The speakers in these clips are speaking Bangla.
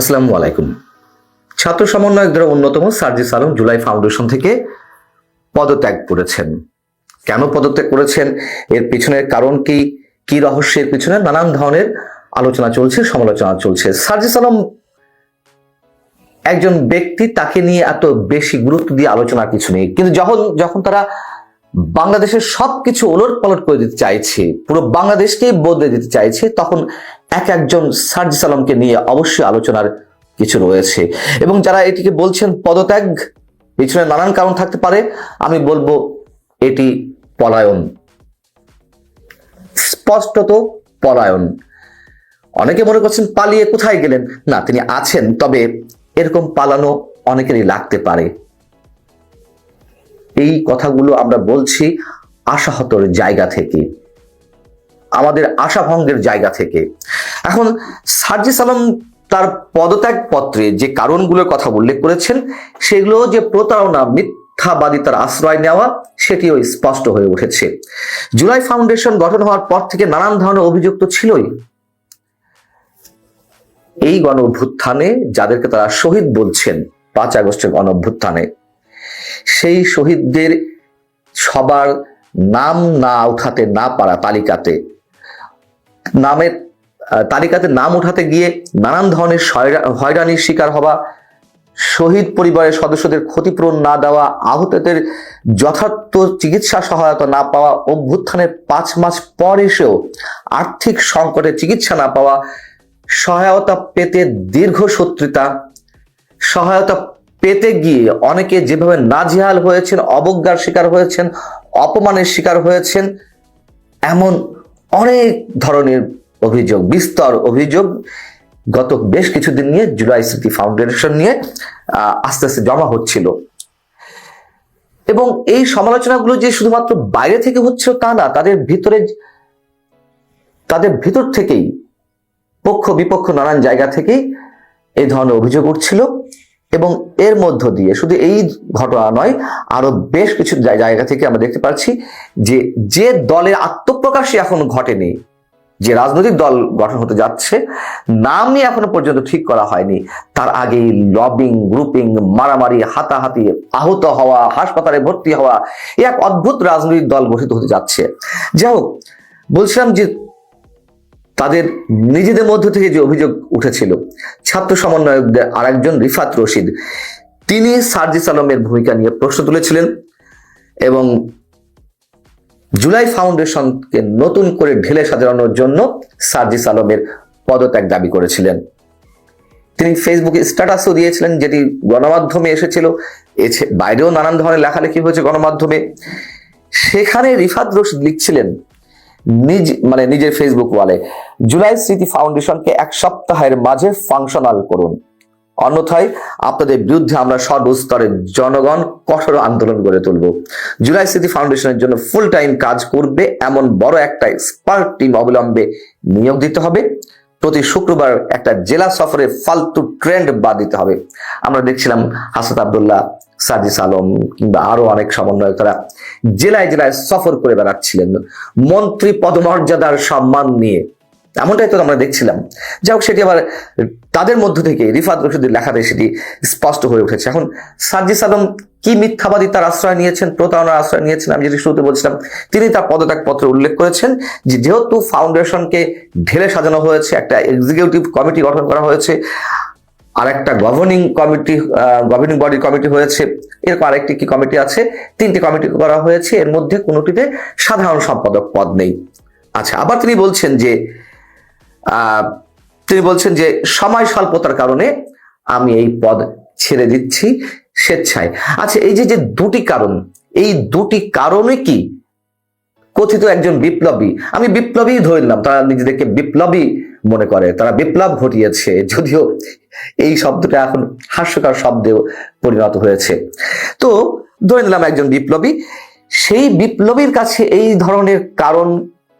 আসসালামু আলাইকুম। ছাত্র সমন্বয়কদের অন্যতম সার্জিস আলম জুলাই ফাউন্ডেশন থেকে পদত্যাগ করেছেন। কেন পদত্যাগ করেছেন? এর পিছনের কারণ কি? কি রহস্যের পিছনে? নানান ধরনের আলোচনা চলছে, সমালোচনা চলছে। সার্জিস আলম একজন ব্যক্তি, তাকে নিয়ে এত বেশি গুরুত্ব দিয়ে আলোচনা কিছু নেই। কিন্তু যখন যখন তারা বাংলাদেশের সবকিছু ওলট পালট করে দিতে চাইছে, পুরো বাংলাদেশকেই বদলে দিতে চাইছে, তখন এক একজন সার্জিস আলমকে নিয়ে অবশ্যই আলোচনার কিছু রয়েছে। এবং যারা এটিকে বলছেন পদত্যাগ, পিছনে নানান কারণ থাকতে পারে, আমি বলব এটি পলায়ন। স্পষ্টত পলায়ন। অনেকে মনে করছেন পালিয়ে কোথায় গেলেন? না, তিনি আছেন, তবে এরকম পালানো অনেকেরই লাগতে পারে। এই কথাগুলো আমরা বলছি আশাহতর জায়গা থেকে, আমাদের আশাভঙ্গের জায়গা থেকে। এখন সার্জিস আলম তার পদত্যাগ পত্রে যে কারণগুলোর কথা উল্লেখ করেছেন, সেগুলো যে প্রতারণা মিথ্যাবাদিতার আশ্রয় নেওয়া, সেটিও স্পষ্ট হয়ে উঠেছে। জুলাই ফাউন্ডেশন গঠন হওয়ার পর থেকে নানান ধরনের অভিযোগ তো ছিলই। এই গণ অভ্যুত্থানে যাদেরকে তারা শহীদ বলছেন, পাঁচ আগস্টের গণ অভ্যুত্থানে সেই শহীদদের সবার নাম না উঠাতে না পারা তালিকাতে, নামের তালিকাতে নাম উঠাতে গিয়ে নানান ধরনের হয়রানির শিকার হওয়া, শহীদ পরিবারের সদস্যদের ক্ষতিপূরণ না দেওয়া, আহতদের যথার্থ চিকিৎসা সহায়তা না পাওয়া, অভ্যুত্থানের পাঁচ মাস পর এসেও আর্থিক সংকটে চিকিৎসা না পাওয়া, সহায়তা পেতে দীর্ঘ শত্রুতা, সহায়তা পেতে গিয়ে অনেকে যেভাবে নাজেহাল হয়েছেন, অবজ্ঞার শিকার হয়েছেন, অপমানের শিকার হয়েছেন, এমন অনেক ধরনের অভিযোগ, বিস্তর অভিযোগ গত বেশ কিছুদিন নিয়ে জুলাই স্মৃতি ফাউন্ডেশন নিয়ে আস্তে আস্তে জমা হচ্ছিল। এবং এই সমালোচনাগুলো যে শুধুমাত্র বাইরে থেকে হচ্ছে তা না, তাদের ভিতরে, তাদের ভিতর থেকেই, পক্ষ বিপক্ষ নানান জায়গা থেকেই এই ধরনের অভিযোগ উঠছিল। এবং এর মধ্য দিয়ে, শুধু এই ঘটনা নয়, আরও বেশ কিছু জায়গা থেকে আমরা দেখতে পাচ্ছি যে যে দলের আত্মপ্রকাশই এখন ঘটেনি যে রাজনৈতিক দল গঠন হতে যাচ্ছে নামই এখনও পর্যন্ত ঠিক করা হয়নি। তার আগেই লবিং, গ্রুপিং, মারামারি, হাতাহাতি, আহত হওয়া, হাসপাতালে ভর্তি হওয়া এই এক অদ্ভুত রাজনৈতিক দল গঠিত হতে যাচ্ছে। যাই হোক, বলছিলাম যে তাদের নিজেদের মধ্য থেকে যে অভিযোগ উঠেছিল, ছাত্র সমন্বয়কদের আরেকজন রিফাত রশিদ, তিনি সার্জিস আলমের ভূমিকা নিয়ে প্রশ্ন তুলেছিলেন এবং জুলাই ফাউন্ডেশনকে নতুন করে ঢেলে সাজানোর জন্য সার্জিস আলমের পদত্যাগ দাবি করেছিলেন। তিনি ফেসবুকে স্ট্যাটাসও দিয়েছিলেন যেটি গণমাধ্যমে এসেছিল। বাইরেও নানান ধরনের লেখালেখি হয়েছে গণমাধ্যমে। সেখানে রিফাত রশিদ লিখছিলেন নিজ মানে নিজের ফেসবুক ওয়ালে, জুলাই স্মৃতি ফাউন্ডেশনকে এক সপ্তাহের মাঝে ফাংশনাল করুন। অন্যথায় আপনাদের বিরুদ্ধে আমরা সর্বস্তরের জনগণ কঠোর আন্দোলন গড়ে তুলব। জুলাই স্মৃতি ফাউন্ডেশনের জন্য ফুল টাইম কাজ করবে এমন বড় একটা এক্সপার্ট টিম অবিলম্বে নিয়োগ দিতে হবে। প্রতি শুক্রবার একটা জেলা সফরে ফালতু ট্রেন্ড বাদ দিতে হবে। আমরা দেখছিলাম হাসাত আবদুল্লাহ, সাজিস আলম কিংবা আরও অনেক সমন্বয়ক তারা জেলায় জেলায় সফর করে বেড়াচ্ছিলেন। মন্ত্রী পদমর্যাদার সম্মান নিয়ে এমনটাই তো আমরা দেখছিলাম। যাই হোক, সেটি আবার তাদের মধ্য থেকে রিফাত রশিদের লেখাতে সেটি স্পষ্ট হয়ে উঠেছে। এখন সার্জিস আলম কি মিথ্যাবাদী তার আশ্রয় নিয়েছেন, প্রতারণার আশ্রয় নিয়েছেন, আমি যেটি শুরুতে বলছিলাম, তিনি তার পদত্যাগ পত্রে উল্লেখ করেছেন যে যেহেতু ফাউন্ডেশনকে ঢেলে সাজানো হয়েছে, একটা এক্সিকিউটিভ কমিটি গঠন করা হয়েছে, আর একটা governing committee governing body committee হয়েছে, এরকম আরেকটি কি কমিটি আছে, তিনটি কমিটি করা হয়েছে, এর মধ্যে কোনোটিতে সাধারণ সম্পাদক পদ নেই। আচ্ছা আবার তিনি বলছেন যে তিনি বলছেন যে সময় স্বল্পতার কারণে আমি এই পদ ছেড়ে দিচ্ছি স্বেচ্ছায়। আচ্ছা এই যে যে দুটি কারণ, এই দুটি কারণে কি কথিত একজন বিপ্লবী, আমি বিপ্লবী ধরে নিলাম, তারা নিজেদেরকে বিপ্লবী মনে করে, তারা বিপ্লব ঘটিয়েছে, যদিও এই শব্দটা এখন হাস্যকর শব্দেও পরিণত হয়েছে। তো ধরে নিলাম একজন বিপ্লবী, সেই বিপ্লবীর কাছে এই ধরনের কারণ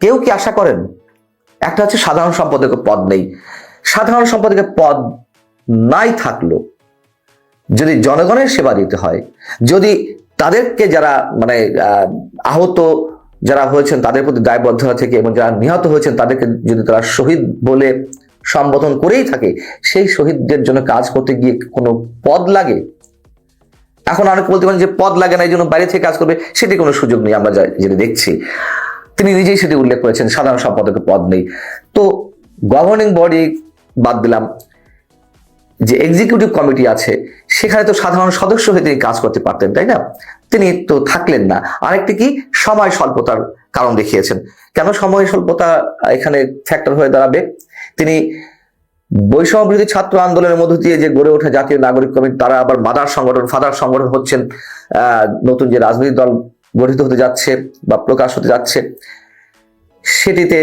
কেউ কি আশা করেন? একটা হচ্ছে সাধারণ সম্পাদকের পদ নেই। সাধারণ সম্পাদকের পদ নাই থাকল যদি জনগণের সেবা দিতে হয় যদি তাদেরকে যারা মানে আহ, আহত যারা হয়েছেন তাদের প্রতি দায়বদ্ধতা থেকে এবং যারা নিহত হয়েছেন তাদেরকে যদি তারা শহীদ বলে সম্বোধন করেই থাকে সেই শহীদদের জন্য কাজ করতে গিয়ে কোনো পদ লাগে? এখন অনেকে বলতে পারেন যে পদ লাগে না এই জন্য বাইরে থেকে কাজ করবে সেটি কোনো সুযোগ নেই আমরা যেটা দেখছি। তিনি নিজেই সেটি উল্লেখ করেছেন, সাধারণ সম্পাদকের পদ নেই। তো গভর্নিং বডি বাদ দিলাম, যে এক্সিকিউটিভ কমিটি আছে, সেখানে তো সাধারণ সদস্য হয়ে তিনি কাজ করতে পারতেন, তাই না? তিনি তো থাকলেন না। আরেকটি কি? সময় স্বল্পতার কারণ দেখিয়েছেন। কেন সময় স্বল্পতা এখানে ফ্যাক্টর হয়ে দাঁড়াবে? তিনি বৈষম্য বিরোধী ছাত্র আন্দোলনের মধ্য দিয়ে যে গড়ে ওঠা জাতীয় নাগরিক কমিটি, তারা আবার মাদার সংগঠন ফাদার সংগঠন হচ্ছেন নতুন যে রাজনৈতিক দল গঠিত হতে যাচ্ছে বা প্রকাশ হতে যাচ্ছে, সেটিতে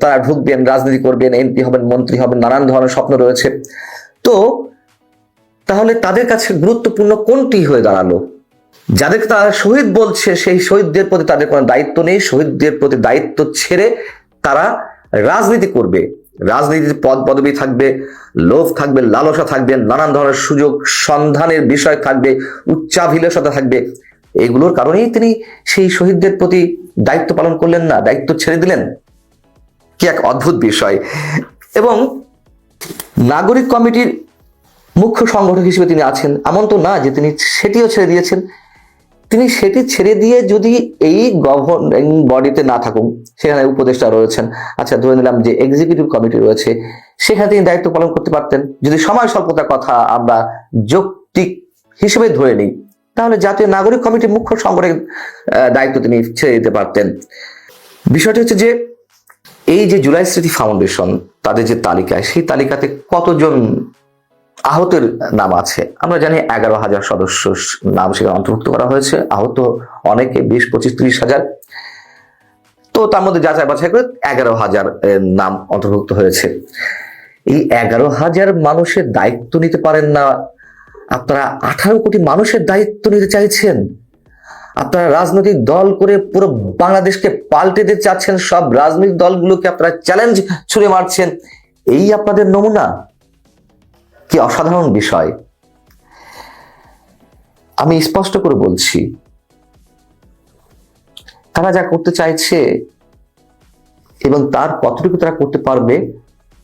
তারা ঢুকবেন, রাজনীতি করবেন এমপি হবেন, মন্ত্রী হবেন, নানান ধরনের স্বপ্ন রয়েছে। তো তাহলে তাদের কাছে গুরুত্বপূর্ণ কোনটি হয়ে দাঁড়াল? যাদেরকে তারা শহীদ বলছে, সেই শহীদদের প্রতি তাদের কোনো দায়িত্ব নেই, শহীদদের প্রতি দায়িত্ব ছেড়ে তারা রাজনীতি করবে। রাজনীতির পদ পদবি থাকবে, লোভ থাকবে, লালসা থাকবে, নানান ধরনের সুযোগ, সন্ধানের বিষয় থাকবে, উচ্চাভিলাষতা থাকবে। এগুলোর কারণেই তিনি সেই শহীদদের প্রতি দায়িত্ব পালন করলেন না, দায়িত্ব ছেড়ে দিলেন। কি এক অদ্ভুত বিষয়। এবং নাগরিক কমিটির মুখ্য সংগঠক হিসেবে তিনি আছেন, এমন তো না যে তিনি সেটিও ছেড়ে দিয়েছেন। তিনি সেটি ছেড়ে দিয়ে যদি এই গভর্নিং বডিতে না থাকুন, সেখানে উপদেষ্টা রয়েছেন। আচ্ছা ধরে নিলাম যে এক্সিকিউটিভ কমিটি রয়েছে, সেখানে তিনি দায়িত্ব পালন করতে পারতেন। যদি সময় স্বল্পতার কথা আমরা যৌক্তিক হিসেবে ধরে নিই তাহলে জাতীয় নাগরিক কমিটির মুখ্য সংগঠকের আহ, দায়িত্ব তিনি ছেড়ে দিতে পারতেন। বিষয়টি হচ্ছে যে এই যে জুলাই স্মৃতি ফাউন্ডেশন তাদের যে তালিকায় সেই তালিকাতে কতজন আহতের নাম আছে? আমরা জানি এগারো হাজার সদস্য নাম সেখানে অন্তর্ভুক্ত করা হয়েছে। আহত অনেকে বিশ পঁচিশ ত্রিশ হাজার। তো তার মধ্যে যাচাই বাছাই করে এগারো হাজার নাম অন্তর্ভুক্ত হয়েছে। এই এগারো হাজার মানুষের দায়িত্ব নিতে পারেন না আপনারা আঠারো কোটি মানুষের দায়িত্ব নিতে চাইছেন? আপনারা রাজনৈতিক দল করে পুরো বাংলাদেশকে পাল্টে দিতে চাচ্ছেন, সব রাজনৈতিক দলগুলোকে আপনারা চ্যালেঞ্জ ছুড়ে মারছেন, এই আপনাদের নমুনা? কি অসাধারণ বিষয়। আমি স্পষ্ট করে বলছি, তারা যা করতে চাইছে এবং তার কতটুকু তারা করতে পারবে,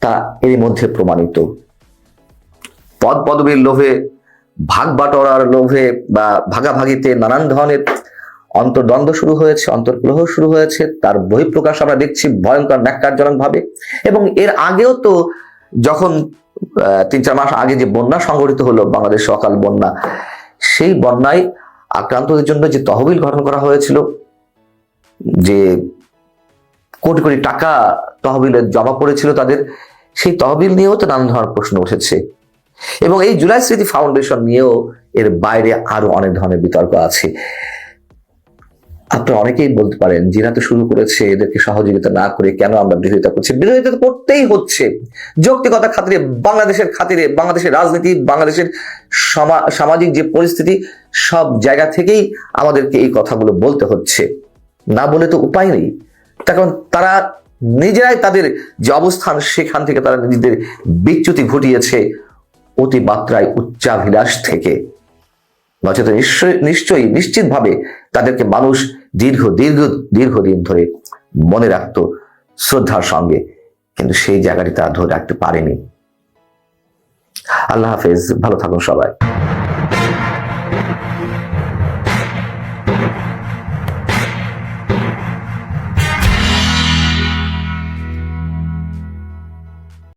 তা এর মধ্যে প্রমাণিত। পদ পদবীর লোভে ভাগ বাটোয়ারার লোভে বা ভাগাভাগিতে নানান ধরনের অন্তর্দ্বন্দ্ব শুরু হয়েছে অন্তর্কলহ শুরু হয়েছে, তার বহিঃপ্রকাশ আমরা দেখছি ভয়ঙ্কর ন্যাক্কারজনক ভাবে এবং এর আগেও তো যখন তিন চার মাস আগে যে বন্যা সংঘটিত হলো বাংলাদেশ সকাল বন্যা, সেই বন্যায় আক্রান্তদের জন্য যে তহবিল গঠন করা হয়েছিল, যে কোটি কোটি টাকা তহবিলে জমা পড়েছিল তাদের, সেই তহবিল নিয়েও তো নানান ধরনের প্রশ্ন উঠেছে। এবং এই জুলাই স্মৃতি ফাউন্ডেশন নিয়েও এর বাইরে আরও অনেক ধরনের বিতর্ক আছে। আপনারা অনেকেই বলতে পারেন, জিনা তো শুরু করেছে, এদেরকে সহযোগিতা না করে কেন আমরা বিরোধিতা করছি? বিরোধিতা করতেই হচ্ছে। যৌক্তিকতা খাতিরে, বাংলাদেশের খাতিরে, বাংলাদেশের রাজনীতি, বাংলাদেশের সমা- সামাজিক যে পরিস্থিতি, সব জায়গা থেকেই আমাদেরকে এই কথাগুলো বলতে হচ্ছে। না বলে তো উপায় নেই। তার কারণ তারা নিজেরাই তাদের যে অবস্থান, সেখান থেকে তারা নিজেদের বিচ্যুতি ঘটিয়েছে। অতি মাত্রায় উচ্চাভিলাষ থেকে। নচেত নিশ্চয়, নিশ্চয়ই নিশ্চিতভাবে তাদেরকে মানুষ দীর্ঘ দীর্ঘ, দীর্ঘদিন ধরে মনে রাখত শ্রদ্ধার সঙ্গে। কিন্তু সেই জায়গাটি তারা ধরে রাখতে পারেনি। আল্লাহ হাফেজ, ভালো থাকুন সবাই।